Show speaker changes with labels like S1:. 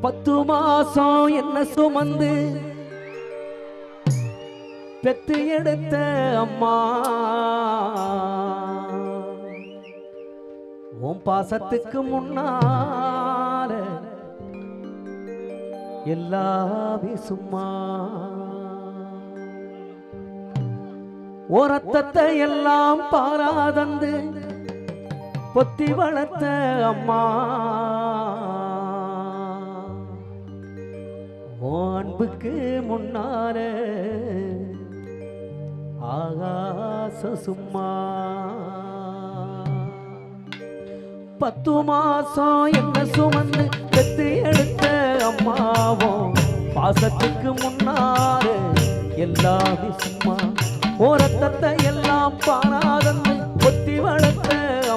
S1: பத்து மாசம் என்ன சுமந்து பெத்து எடுத்த அம்மா. உன் பாசத்துக்கு முன்னால எல்லாவே சும்மா. ஓரத்தத்தை எல்லாம் பாராதந்து பொத்தி வளர்த்த அம்மா. அன்புக்கு முன்னால ஆகாச சும்மா. பத்து மாசம் என்ன சுமந்து பெத்து எடுத்த அம்மாவும் பாசத்துக்கு முன்னாரு எல்லாமே சும்மா. ஓரத்தத்தை எல்லாம் பாராதன்னு